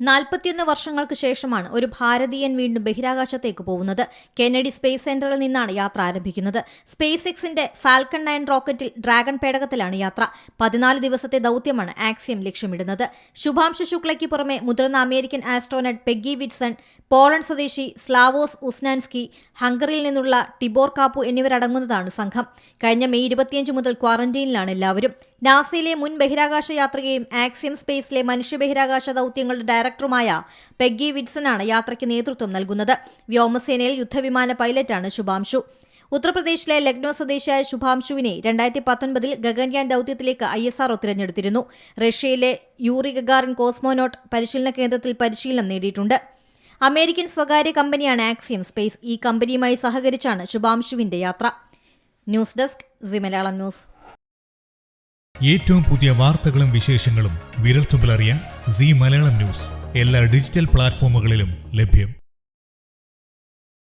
നാൽപ്പത്തിയൊന്ന് വർഷങ്ങൾക്ക് ശേഷമാണ് ഒരു ഭാരതീയൻ വീണ്ടും ബഹിരാകാശത്തേക്ക് പോകുന്നത്. കെനഡി സ്പേസ് സെന്ററിൽ നിന്നാണ് യാത്ര ആരംഭിക്കുന്നത്. സ്പേസ് എക്സിന്റെ ഫാൽക്കൺ നയൻ റോക്കറ്റിൽ ഡ്രാഗൺ പേടകത്തിലാണ് യാത്ര. പതിനാല് ദിവസത്തെ ദൌത്യമാണ് ആക്സിയം ലക്ഷ്യമിടുന്നത്. ശുഭാംശു ശുക്ലയ്ക്ക് പുറമെ മുതിർന്ന American astronaut Peggy Whitson Poland സ്വദേശി സ്ലാവോസ് ഉസ്നാൻസ്കി ഹംഗറിയിൽ നിന്നുള്ള ടിബോർ കാപ്പു എന്നിവരടങ്ങുന്നതാണ് സംഘം. കഴിഞ്ഞ മെയ് ഇരുപത്തിയഞ്ച് മുതൽ ക്വാറന്റൈനിലാണ് എല്ലാവരും. നാസയിലെ മുൻ ബഹിരാകാശ യാത്രികയും ആക്സിയം സ്പേസിലെ മനുഷ്യ ബഹിരാകാശ ദൌത്യങ്ങളുടെ ഡയറക്ടറുമായ പെഗ്ഗി വിറ്റ്സനാണ് യാത്രയ്ക്ക് നേതൃത്വം നൽകുന്നത്. വ്യോമസേനയിൽ യുദ്ധവിമാന പൈലറ്റാണ് ശുഭാംശു. ഉത്തർപ്രദേശിലെ ലക്നൌ സ്വദേശിയായ ശുഭാംശുവിനെ രണ്ടായിരത്തി പത്തൊൻപതിൽ ഗഗൻയാൻ ദൌത്യത്തിലേക്ക് ഐ എസ് ആർഒ തിരഞ്ഞെടുത്തിരുന്നു. റഷ്യയിലെ യൂറി ഗഗാറിൻ കോസ്മോനോട്ട് പരിശീലന കേന്ദ്രത്തിൽ പരിശീലനം നേടിയിട്ടുണ്ട്. അമേരിക്കൻ സ്വകാര്യ കമ്പനിയാണ് ആക്സിയം സ്പേസ്. ഈ കമ്പനിയുമായി സഹകരിച്ചാണ് ശുഭാംശുവിന്റെ യാത്ര. News desk C Malayalam news. ഏറ്റവും പുതിയ വാർത്തകളും വിശേഷങ്ങളും വിരൽത്തുമ്പിലറിയാൻ സി മലയാളം ന്യൂസ്. എല്ലാ ഡിജിറ്റൽ പ്ലാറ്റ്ഫോമുകളിലും ലഭ്യം.